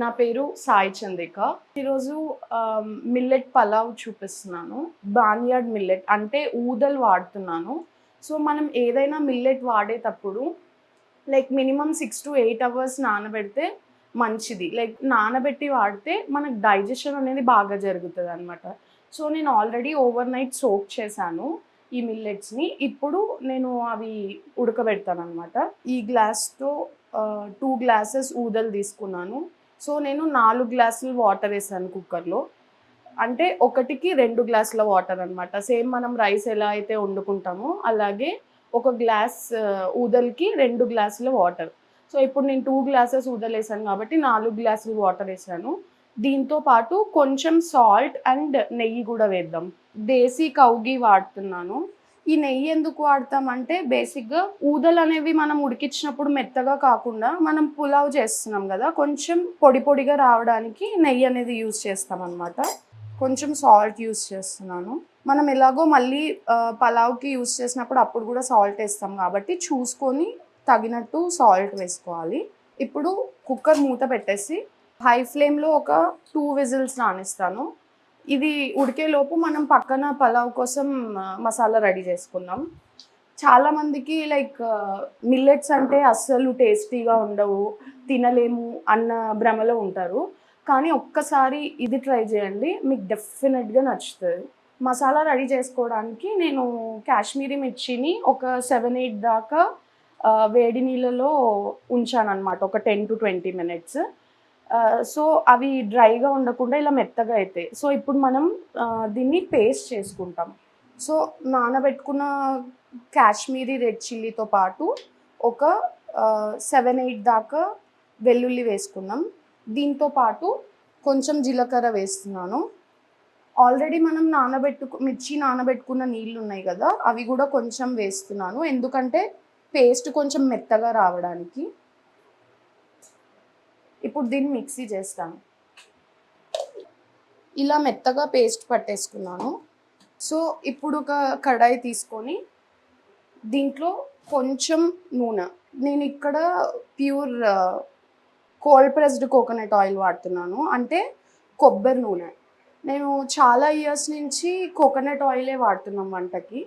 నా పేరు సాయి చంద్రిక ఈరోజు మిల్లెట్ పలావ్ చూపిస్తున్నాను. బాన్యార్డ్ మిల్లెట్ అంటే ఊదలు వాడుతున్నాను. సో మనం ఏదైనా మిల్లెట్ వాడేటప్పుడు like minimum six to eight hours నానబెడితే మంచిది. లైక్ నానబెట్టి వాడితే మనకు డైజెషన్ అనేది బాగా జరుగుతుంది అనమాట సో నేను ఆల్రెడీ ఓవర్ నైట్ సోక్ చేశాను ఈ మిల్లెట్స్ని ఇప్పుడు నేను అవి ఉడకబెడతాను అనమాట ఈ గ్లాస్తో టూ గ్లాసెస్ ఊదలు తీసుకున్నాను. సో నేను నాలుగు గ్లాసులు వాటర్ వేసాను కుక్కర్లో. అంటే ఒకటికి రెండు గ్లాసుల వాటర్ అనమాట సేమ్ మనం రైస్ ఎలా అయితే వండుకుంటామో అలాగే ఒక గ్లాస్ ఊదల్కి రెండు గ్లాసుల వాటర్. సో ఇప్పుడు నేను టూ గ్లాసెస్ ఊదలేసాను కాబట్టి నాలుగు గ్లాసులు వాటర్ వేసాను. దీంతో పాటు కొంచెం సాల్ట్ అండ్ నెయ్యి కూడా వేద్దాం. దేశీ కౌగి వాడుతున్నాను. ఈ నెయ్యి ఎందుకు వాడతామంటే బేసిక్గా ఊదలు అనేవి మనం ఉడికించినప్పుడు మెత్తగా కాకుండా మనం పులావ్ చేస్తున్నాం కదా కొంచెం పొడి పొడిగా రావడానికి నెయ్యి అనేది యూజ్ చేస్తాం అనమాట కొంచెం సాల్ట్ యూజ్ చేస్తున్నాను. మనం ఎలాగో మళ్ళీ పలావ్కి యూజ్ చేసినప్పుడు అప్పుడు కూడా సాల్ట్ వేస్తాం కాబట్టి చూసుకొని తగినట్టు సాల్ట్ వేసుకోవాలి. ఇప్పుడు కుక్కర్ మూత పెట్టేసి హై ఫ్లేమ్లో ఒక టూ విజిల్స్ రాణిస్తాను. ఇది ఉడికేలోపు మనం పక్కన పలావ్ కోసం మసాలా రెడీ చేసుకుందాం. చాలా మందికి లైక్ మిల్లెట్స్ అంటే అస్సలు టేస్టీగా ఉండవు తినలేము అన్న భ్రమలో ఉంటారు. కానీ ఒక్కసారి ఇది ట్రై చేయండి మీకు డెఫినెట్గా నచ్చుతుంది. మసాలా రెడీ చేసుకోవడానికి నేను కాశ్మీరీ మిర్చిని ఒక సెవెన్ ఎయిట్ దాకా వేడి నీళ్ళలో ఉంచాను అనమాట ఒక ten to twenty minutes. So అవి డ్రైగా ఉండకుండా ఇలా మెత్తగా అవుతాయి సో ఇప్పుడు మనం దీన్ని పేస్ట్ చేసుకుంటాం. సో నానబెట్టుకున్న కాశ్మీరీ రెడ్ చిల్లీతో పాటు ఒక సెవెన్ ఎయిట్ దాకా వెల్లుల్లి వేసుకున్నాం దీంతో పాటు కొంచెం జీలకర్ర వేస్తున్నాను. ఆల్రెడీ మనం నానబెట్టుకు మిర్చి నానబెట్టుకున్న నీళ్ళు ఉన్నాయి కదా అవి కూడా కొంచెం వేస్తున్నాను. ఎందుకంటే పేస్ట్ కొంచెం మెత్తగా రావడానికి. ఇప్పుడు దీన్ని మిక్సీ చేస్తాను. ఇలా మెత్తగా పేస్ట్ పట్టేసుకున్నాను. సో ఇప్పుడు ఒక కడాయి తీసుకొని దీంట్లో కొంచెం నూనె. నేను ఇక్కడ pure cold pressed coconut oil వాడుతున్నాను. అంటే కొబ్బరి నూనె. నేను చాలా ఇయర్స్ నుంచి కోకోనట్ ఆయిలే వాడుతున్నాం వంటకి.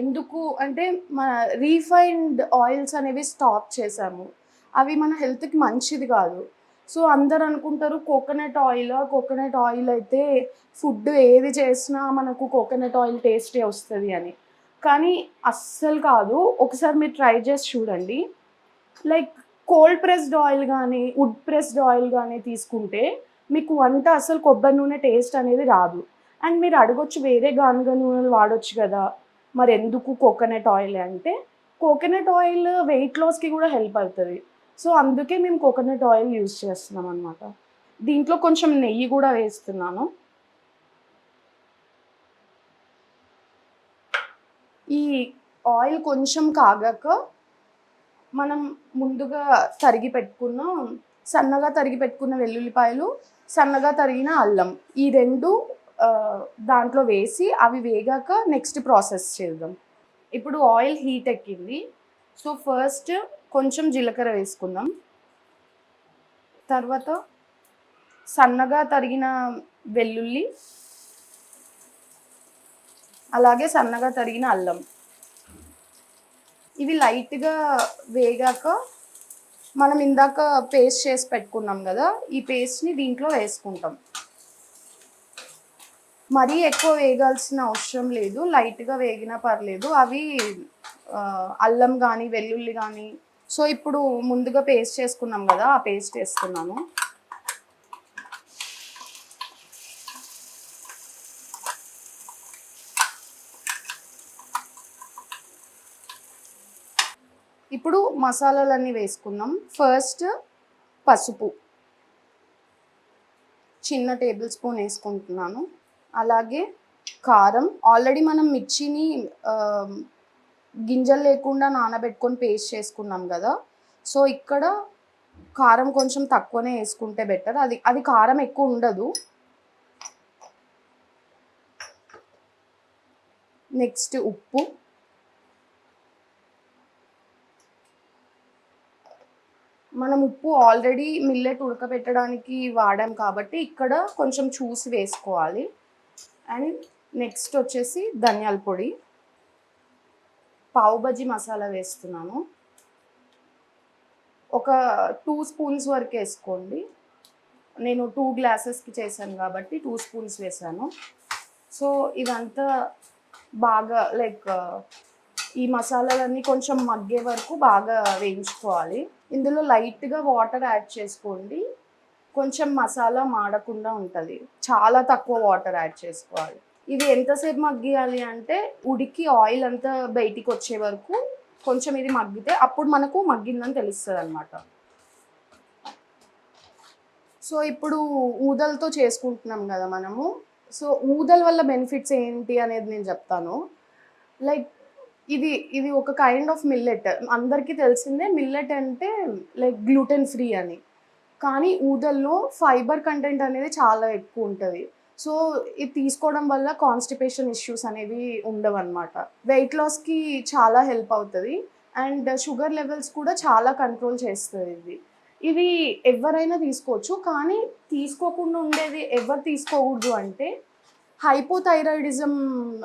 ఎందుకు అంటే మన రీఫైన్డ్ ఆయిల్స్ అనేవి స్టాప్ చేశాము. అవి మన హెల్త్కి మంచిది కాదు. సో అందరు అనుకుంటారు కోకోనట్ ఆయిల్ కోకోనట్ ఆయిల్ అయితే ఫుడ్ ఏది చేసినా మనకు కోకోనట్ ఆయిల్ టేస్టే వస్తుంది అని. కానీ అస్సలు కాదు. ఒకసారి మీరు ట్రై చేసి చూడండి. లైక్ కోల్డ్ ప్రెస్డ్ ఆయిల్ కానీ వుడ్ ప్రెస్డ్ ఆయిల్ కానీ తీసుకుంటే మీకు వంట అసలు కొబ్బరి నూనె టేస్ట్ అనేది రాదు. అండ్ మీరు అడగొచ్చు వేరే గానుగ నూనెలు వాడొచ్చు కదా. మరి ఎందుకు కోకోనట్ ఆయిల్ అంటే? కోకోనట్ ఆయిల్ వెయిట్ లాస్కి కూడా హెల్ప్ అవుతుంది. సో అందుకే మేము కోకోనట్ ఆయిల్ యూజ్ చేస్తున్నాం అనమాట దీంట్లో కొంచెం నెయ్యి కూడా వేస్తున్నాను. ఈ ఆయిల్ కొంచెం కాగాక మనం ముందుగా తరిగి పెట్టుకున్న సన్నగా తరిగి పెట్టుకున్న వెల్లుల్లిపాయలు సన్నగా తరిగిన అల్లం ఈ రెండు దాంట్లో వేసి అవి వేగాక నెక్స్ట్ ప్రాసెస్ చేద్దాం. ఇప్పుడు ఆయిల్ హీట్ ఎక్కింది. సో ఫస్ట్ కొంచెం జీలకర్ర వేసుకుందాం. తర్వాత సన్నగా తరిగిన వెల్లుల్లి అలాగే సన్నగా తరిగిన అల్లం. ఇవి లైట్గా వేగాక మనం ఇందాక పేస్ట్ చేసి పెట్టుకున్నాం కదా ఈ పేస్ట్ని దీంట్లో వేసుకుంటాం. మరీ ఎక్కువ వేగాల్సిన అవసరం లేదు లైట్గా వేగినా పర్లేదు. అవి అల్లం కానీ వెల్లుల్లి కానీ సో ఇప్పుడు ముందుగా పేస్ట్ చేసుకున్నాం కదా ఆ పేస్ట్ వేస్తున్నాను. ఇప్పుడు మసాలాలన్నీ వేసుకుందాం. ఫస్ట్ పసుపు. చిన్న టేబుల్ స్పూన్ వేసుకుంటున్నాను. అలాగే కారం. ఆల్రెడీ మనం మిర్చిని గింజలు లేకుండా నానబెట్టుకొని పేస్ట్ చేసుకున్నాం కదా. సో ఇక్కడ కారం కొంచెం తక్కువనే వేసుకుంటే బెటర్. అది అది కారం ఎక్కువ ఉండదు. నెక్స్ట్ ఉప్పు. మనం ఉప్పు ఆల్రెడీ మిల్లెట్ ఉడకబెట్టడానికి వాడాం కాబట్టి ఇక్కడ కొంచెం చూసి వేసుకోవాలి. అండ్ నెక్స్ట్ వచ్చేసి ధనియాల పొడి. పావు బజీ మసాలా వేస్తున్నాను. ఒక టూ స్పూన్స్ వరకు వేసుకోండి. నేను టూ గ్లాసెస్కి చేశాను కాబట్టి టూ స్పూన్స్ వేసాను సో ఇదంతా బాగా లైక్ ఈ మసాలాలన్నీ కొంచెం మగ్గే వరకు బాగా వేయించుకోవాలి. ఇందులో లైట్గా వాటర్ యాడ్ చేసుకోండి. కొంచెం మసాలా మాడకుండా ఉంటుంది. చాలా తక్కువ వాటర్ యాడ్ చేసుకోవాలి. ఇది ఎంతసేపు మగ్గియాలి అంటే ఉడికి ఆయిల్ అంతా బయటికి వచ్చే వరకు కొంచెం ఇది మగ్గితే అప్పుడు మనకు మగ్గిందని తెలుస్తుంది అనమాట సో ఇప్పుడు ఊదలతో చేసుకుంటున్నాం కదా మనము. సో ఊదల వల్ల బెనిఫిట్స్ ఏంటి అనేది నేను చెప్తాను. లైక్ ఇది ఇది ఒక కైండ్ ఆఫ్ మిల్లెట్. అందరికీ తెలిసిందే మిల్లెట్ అంటే లైక్ గ్లూటెన్ ఫ్రీ అని. కానీ ఊదల్లో ఫైబర్ కంటెంట్ అనేది చాలా ఎక్కువ ఉంటుంది. సో ఇది తీసుకోవడం వల్ల కాన్స్టిపేషన్ ఇష్యూస్ అనేవి ఉండవు అనమాట వెయిట్ లాస్కి చాలా హెల్ప్ అవుతుంది అండ్ షుగర్ లెవెల్స్ కూడా చాలా కంట్రోల్ చేస్తుంది ఇది. ఇవి ఎవరైనా తీసుకోవచ్చు కానీ తీసుకోకుండా ఉండేది ఎవరు తీసుకోకూడదు అంటే హైపోథైరాయిడిజం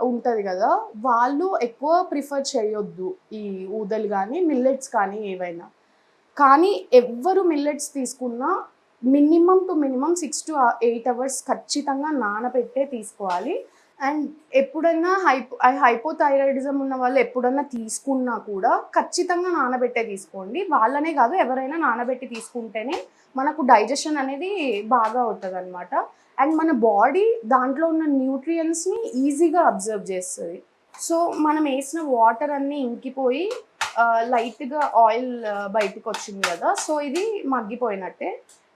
ఉంటుంది కదా వాళ్ళు ఎక్కువ ప్రిఫర్ చేయొద్దు ఈ ఊదలు కానీ మిల్లెట్స్ కానీ ఏవైనా. కానీ ఎవ్వరు మిల్లెట్స్ తీసుకున్నా minimum two minimum six to eight hours ఖచ్చితంగా నానబెట్టే తీసుకోవాలి. అండ్ ఎప్పుడైనా హైపో హైపోథైరాయిడిజం ఉన్న వాళ్ళు ఎప్పుడైనా తీసుకున్నా కూడా ఖచ్చితంగా నానబెట్టే తీసుకోండి. వాళ్ళనే కాదు ఎవరైనా నానబెట్టి తీసుకుంటేనే మనకు డైజెషన్ అనేది బాగా అవుతుంది అనమాట అండ్ మన బాడీ దాంట్లో ఉన్న న్యూట్రియన్స్ని ఈజీగా అబ్జర్వ్ చేస్తుంది. సో మనం వేసిన వాటర్ అన్నీ ఇంకిపోయి లైట్గా ఆయిల్ బయటకు వచ్చింది కదా. సో ఇది మగ్గిపోయినట్టే.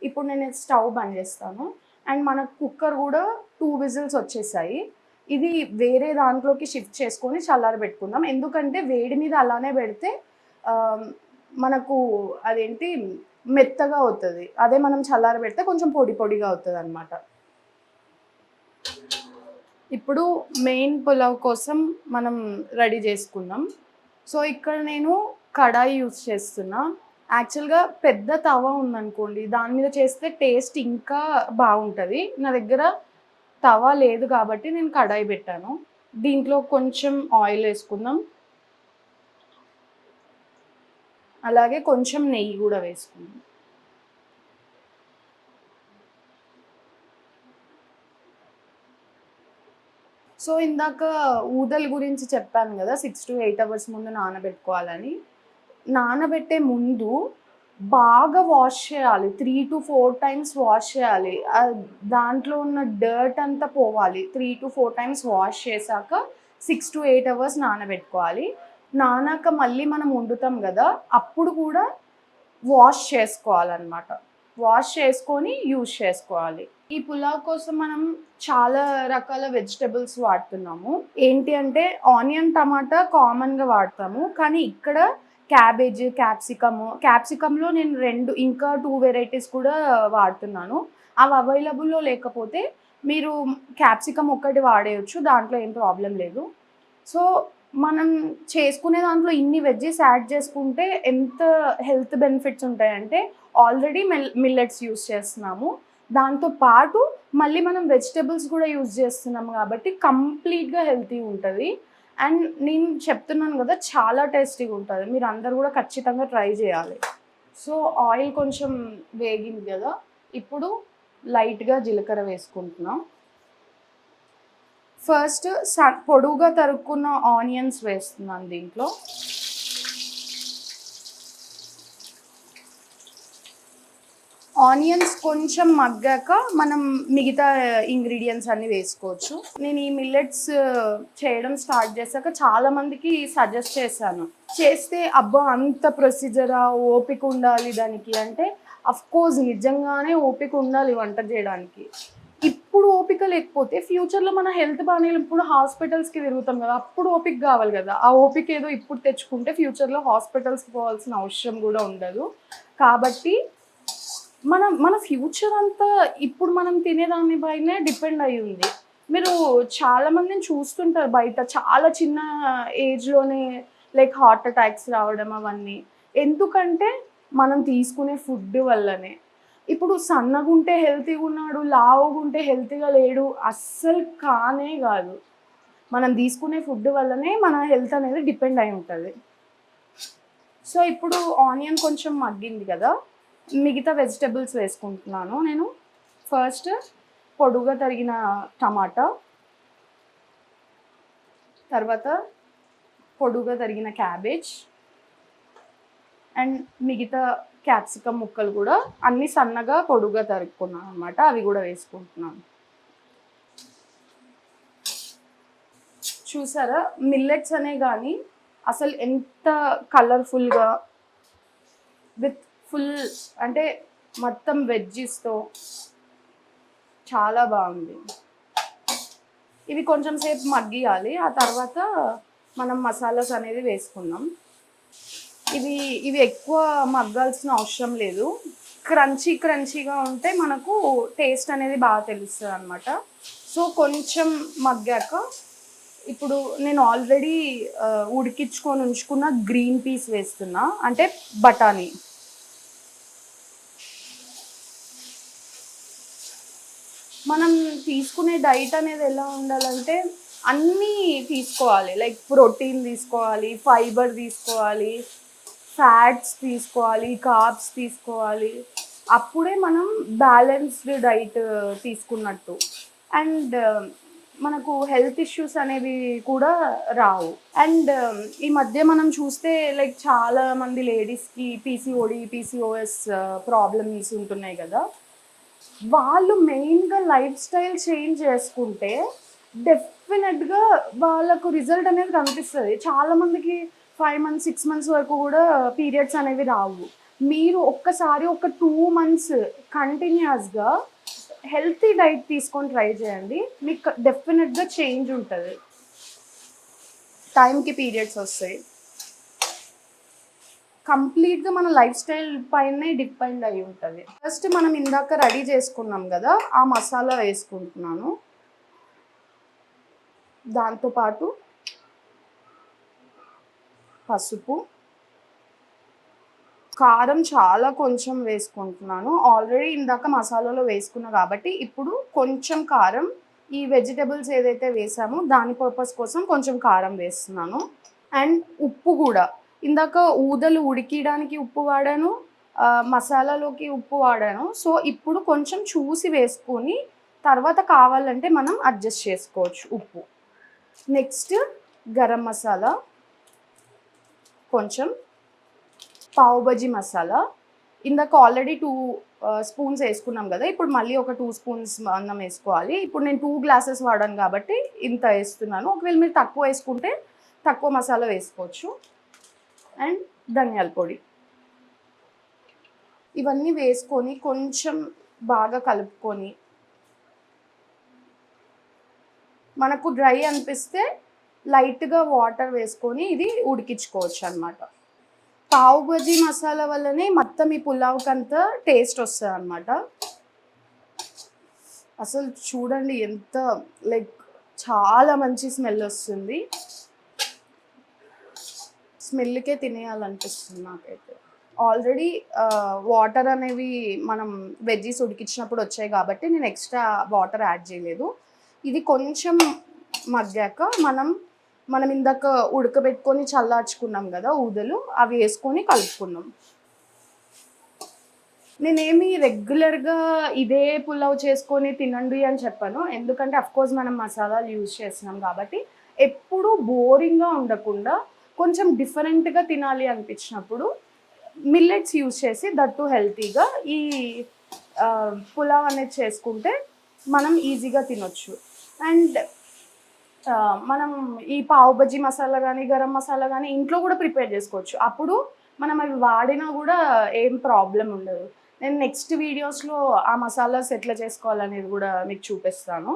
ఇప్పుడు నేను స్టవ్ బంద్ చేస్తాను. అండ్ మన కుక్కర్ కూడా టూ విజిల్స్ వచ్చేసాయి. ఇది వేరే దాంట్లోకి షిఫ్ట్ చేసుకొని చల్లారి పెట్టుకుందాం. ఎందుకంటే వేడి మీద అలానే పెడితే మనకు అదేంటి మెత్తగా అవుతుంది. అదే మనం చల్లారి పెడితే కొంచెం పొడి పొడిగా అవుతుంది అనమాట ఇప్పుడు మెయిన్ పులావ్ కోసం మనం రెడీ చేసుకుందాం. సో ఇక్కడ నేను కడాయి యూస్ చేస్తున్నా. యాక్చువల్గా పెద్ద తవ ఉందనుకోండి దాని మీద చేస్తే టేస్ట్ ఇంకా బాగుంటుంది. నా దగ్గర తవ లేదు కాబట్టి నేను కడాయి పెట్టాను. దీంట్లో కొంచెం ఆయిల్ వేసుకుందాం. అలాగే కొంచెం నెయ్యి కూడా వేసుకుందాం. సో ఇందాక ఊదల గురించి చెప్పాను కదా సిక్స్ టు ఎయిట్ అవర్స్ ముందు నానబెట్టుకోవాలని. నానబెట్టే ముందు బాగా వాష్ చేయాలి. Three to four times wash చేయాలి. దాంట్లో ఉన్న డర్ట్ అంతా పోవాలి. Three to four times wash చేశాక సిక్స్ టు ఎయిట్ అవర్స్ నానబెట్టుకోవాలి. నానాక మళ్ళీ మనం వండుతాం కదా అప్పుడు కూడా వాష్ చేసుకోవాలన్నమాట. వాష్ చేసుకొని యూజ్ చేసుకోవాలి. ఈ పులావ్ కోసం మనం చాలా రకాల వెజిటబుల్స్ వాడుతున్నాము. ఏంటి అంటే ఆనియన్ టమాటా కామన్గా వాడతాము. కానీ ఇక్కడ క్యాబేజ్ క్యాప్సికమ్ క్యాప్సికంలో నేను రెండు ఇంకా టూ వెరైటీస్ కూడా వాడుతున్నాను. అవి అవైలబుల్లో లేకపోతే మీరు క్యాప్సికమ్ ఒక్కటి వాడేయచ్చు దాంట్లో ఏం ప్రాబ్లం లేదు. సో మనం చేసుకునే దాంట్లో ఇన్ని వెజ్జెస్ యాడ్ చేసుకుంటే ఎంత హెల్త్ బెనిఫిట్స్ ఉంటాయంటే ఆల్రెడీ మిల్ మిల్లెట్స్ యూస్ చేస్తున్నాము. దాంతో పాటు మళ్ళీ మనం వెజిటబుల్స్ కూడా యూజ్ చేస్తున్నాం కాబట్టి కంప్లీట్గా హెల్తీ ఉంటుంది. అండ్ నేను చెప్తున్నాను కదా చాలా టేస్టీగా ఉంటుంది. మీరు అందరు కూడా ఖచ్చితంగా ట్రై చేయాలి. సో ఆయిల్ కొంచెం వేగింది కదా ఇప్పుడు లైట్గా జీలకర్ర వేసుకుంటున్నాం. ఫస్ట్ స పొడువుగా తరుక్కున్న ఆనియన్స్ వేస్తున్నాను దీంట్లో. ఆనియన్స్ కొంచెం మగ్గాక మనం మిగతా ఇంగ్రీడియంట్స్ అన్ని వేసుకోవచ్చు. నేను ఈ మిల్లెట్స్ చేయడం స్టార్ట్ చేశాక చాలా మందికి సజెస్ట్ చేశాను. చేస్తే అబ్బా అంత ప్రొసీజరా ఓపిక ఉండాలి దానికి అంటే అఫ్ కోర్స్ నిజంగానే ఓపిక ఉండాలి వంట చేయడానికి. ఇప్పుడు ఓపిక లేకపోతే ఫ్యూచర్లో మన హెల్త్ బాగానే ఇప్పుడు హాస్పిటల్స్కి తిరుగుతాం కదా అప్పుడు ఓపిక కావాలి కదా. ఆ ఓపిక ఏదో ఇప్పుడు తెచ్చుకుంటే ఫ్యూచర్లో హాస్పిటల్స్కి పోవాల్సిన అవసరం కూడా ఉండదు. కాబట్టి మన మన ఫ్యూచర్ అంతా ఇప్పుడు మనం తినేదాని పైనే డిపెండ్ అయి ఉంది. మీరు చాలా మందిని చూస్తుంటారు బయట చాలా చిన్న ఏజ్లోనే లైక్ హార్ట్ అటాక్స్ రావడం అవన్నీ. ఎందుకంటే మనం తీసుకునే ఫుడ్ వల్లనే. ఇప్పుడు సన్నగా ఉంటే హెల్తీగా ఉన్నాడు లావుగా ఉంటే హెల్తీగా లేడు అస్సలు కానే కాదు. మనం తీసుకునే ఫుడ్ వల్లనే మన హెల్త్ అనేది డిపెండ్ అయి ఉంటుంది. సో ఇప్పుడు ఆనియన్ కొంచెం మగ్గింది కదా మిగతా వెజిటబుల్స్ వేసుకుంటున్నాను నేను. ఫస్ట్ పొడుగా తరిగిన టమాటా తర్వాత పొడుగా తరిగిన క్యాబేజ్ అండ్ మిగతా క్యాప్సికమ్ ముక్కలు కూడా అన్ని సన్నగా పొడుగా తరుక్కున్నాను అనమాట అవి కూడా వేసుకుంటున్నాను. చూసారా? మిల్లెట్స్ అనే కానీ అసలు ఎంత కలర్ఫుల్గా విత్ ఫుల్ అంటే మొత్తం వెజ్జీస్తో చాలా బాగుంది. ఇవి కొంచెం సేపు మగ్గియాలి. ఆ తర్వాత మనం మసాలాస్ అనేది వేసుకుందాం. ఇవి ఇవి ఎక్కువ మగ్గాల్సిన అవసరం లేదు. క్రంచీ క్రంచీగా ఉంటే మనకు టేస్ట్ అనేది బాగా తెలుస్తుంది అనమాట సో కొంచెం మగ్గాక ఇప్పుడు నేను ఆల్రెడీ ఉడికించుకొని ఉంచుకున్న గ్రీన్ పీస్ వేస్తున్నా. అంటే బఠానీ. మనం తీసుకునే డైట్ అనేది ఎలా ఉండాలంటే అన్నీ తీసుకోవాలి. లైక్ ప్రోటీన్ తీసుకోవాలి ఫైబర్ తీసుకోవాలి ఫ్యాట్స్ తీసుకోవాలి కార్బ్స్ తీసుకోవాలి. అప్పుడే మనం బ్యాలెన్స్డ్ డైట్ తీసుకున్నట్టు. అండ్ మనకు హెల్త్ ఇష్యూస్ అనేవి కూడా రావు. అండ్ ఈ మధ్య మనం చూస్తే లైక్ చాలా మంది లేడీస్కి పీసీఓడి పీసీఓఎస్ ప్రాబ్లమ్స్ ఉంటున్నాయి కదా. వాళ్ళు మెయిన్గా లైఫ్ స్టైల్ చేంజ్ చేసుకుంటే డెఫినెట్గా వాళ్ళకు రిజల్ట్ అనేది కనిపిస్తుంది. చాలామందికి ఫైవ్ మంత్స్ సిక్స్ మంత్స్ వరకు కూడా పీరియడ్స్ అనేవి రావు. మీరు ఒక్కసారి ఒక టూ మంత్స్ కంటిన్యూస్గా హెల్తీ డైట్ తీసుకొని ట్రై చేయండి. మీకు డెఫినెట్గా చేంజ్ ఉంటుంది. టైంకి పీరియడ్స్ వస్తాయి. కంప్లీట్గా మన లైఫ్ స్టైల్ పైనే డిపెండ్ అయి ఉంటుంది. ఫస్ట్ మనం ఇందాక రెడీ చేసుకున్నాం కదా ఆ మసాలా వేసుకుంటున్నాను. దాంతోపాటు పసుపు. కారం చాలా కొంచెం వేసుకుంటున్నాను. ఆల్రెడీ ఇందాక మసాలాలో వేసుకున్నా కాబట్టి ఇప్పుడు కొంచెం కారం ఈ వెజిటబుల్స్ ఏదైతే వేసామో దాని పర్పస్ కోసం కొంచెం కారం వేస్తున్నాను. అండ్ ఉప్పు కూడా. ఇందాక ఊదలు ఉడికియడానికి ఉప్పు వాడాను మసాలాలోకి ఉప్పు వాడాను. సో ఇప్పుడు కొంచెం చూసి వేసుకొని తర్వాత కావాలంటే మనం అడ్జస్ట్ చేసుకోవచ్చు ఉప్పు. నెక్స్ట్ గరం మసాలా. కొంచెం పావు బజీ మసాలా. ఇందాక ఆల్రెడీ టూ స్పూన్స్ వేసుకున్నాం కదా ఇప్పుడు మళ్ళీ ఒక టూ స్పూన్స్ అన్నం వేసుకోవాలి. ఇప్పుడు నేను టూ గ్లాసెస్ వాడాను కాబట్టి ఇంత వేస్తున్నాను. ఒకవేళ మీరు తక్కువ వేసుకుంటే తక్కువ మసాలా వేసుకోవచ్చు. అండ్ ధనియాల పొడి. ఇవన్నీ వేసుకొని కొంచెం బాగా కలుపుకొని మనకు డ్రై అనిపిస్తే లైట్గా వాటర్ వేసుకొని ఇది ఉడికించుకోవచ్చు అనమాట పావు బజీ మసాలా వల్లనే మొత్తం ఈ పులావ్కి అంతా టేస్ట్ వస్తుంది అనమాట అసలు చూడండి ఎంత లైక్ చాలా మంచి స్మెల్ వస్తుంది. స్మెల్కే తినేయాలనిపిస్తుంది నాకైతే. ఆల్రెడీ వాటర్ అనేవి మనం వెజ్జీస్ ఉడికించినప్పుడు వచ్చాయి కాబట్టి నేను ఎక్స్ట్రా వాటర్ యాడ్ చేయలేదు. ఇది కొంచెం మగ్గాక మనం మనం ఇందాక ఉడకబెట్టుకొని చల్లార్చుకున్నాం కదా ఊదలు అవి వేసుకొని కలుపుకున్నాం. నేనేమి రెగ్యులర్గా ఇదే పులావ్ చేసుకొని తినండి అని చెప్పాను. ఎందుకంటే అఫ్కోర్స్ మనం మసాలాలు యూజ్ చేస్తున్నాం కాబట్టి ఎప్పుడు బోరింగ్గా ఉండకుండా కొంచెం డిఫరెంట్గా తినాలి అనిపించినప్పుడు మిల్లెట్స్ యూజ్ చేసి దట్టు హెల్తీగా ఈ పులావ్ అనేది చేసుకుంటే మనం ఈజీగా తినొచ్చు. అండ్ మనం ఈ పావు బజ్జీ మసాలా కానీ గరం మసాలా కానీ ఇంట్లో కూడా ప్రిపేర్ చేసుకోవచ్చు. అప్పుడు మనం అవి వాడినా కూడా ఏం ప్రాబ్లం ఉండదు. నేను నెక్స్ట్ వీడియోస్లో ఆ మసాలాస్ ఎట్లా చేసుకోవాలనేది కూడా మీకు చూపిస్తాను.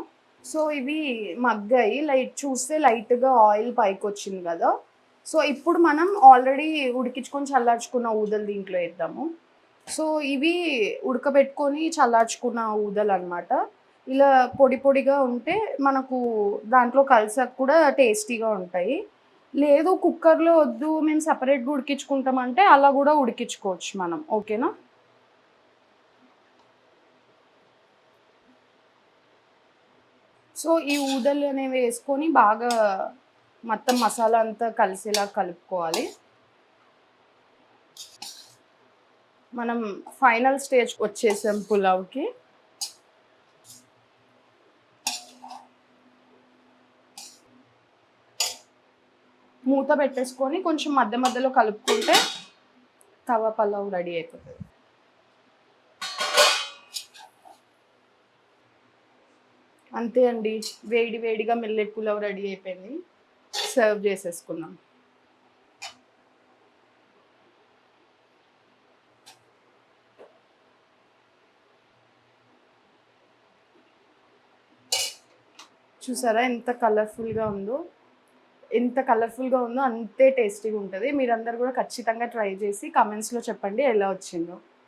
సో ఇవి మగ్గాయి లైట్ చూస్తే లైట్గా ఆయిల్ పైకి వచ్చింది కదా. సో ఇప్పుడు మనం ఆల్రెడీ ఉడికించుకొని చల్లార్చుకున్న ఊదలు దీంట్లో వేద్దాము. సో ఇవి ఉడకబెట్టుకొని చల్లార్చుకున్న ఊదలు అనమాట ఇలా పొడి పొడిగా ఉంటే మనకు దాంట్లో కలిసాక కూడా టేస్టీగా ఉంటాయి. లేదు కుక్కర్లో వద్దు మేము సపరేట్గా ఉడికించుకుంటామంటే అలా కూడా ఉడికించుకోవచ్చు మనం. ఓకేనా సో ఈ ఊదలు అనేవి వేసుకొని బాగా మొత్తం మసాలా అంతా కలిసేలా కలుపుకోవాలి. మనం ఫైనల్ స్టేజ్ వచ్చేసాం పులావ్కి. మూత పెట్టేసుకొని కొంచెం మధ్య మధ్యలో కలుపుకుంటే తవ పలావ్ రెడీ అయిపోతుంది. అంతే అండి వేడి వేడిగా మిల్లెట్ పులావ్ రెడీ అయిపోయింది. సర్వ్ చేసేసుకున్నాం చూసారా ఎంత కలర్ఫుల్గా ఉందో? ఎంత కలర్ఫుల్గా ఉందో అంతే టేస్టీగా ఉంటుంది. మీరందరూ కూడా ఖచ్చితంగా ట్రై చేసి కమెంట్స్లో చెప్పండి ఎలా వచ్చిందో.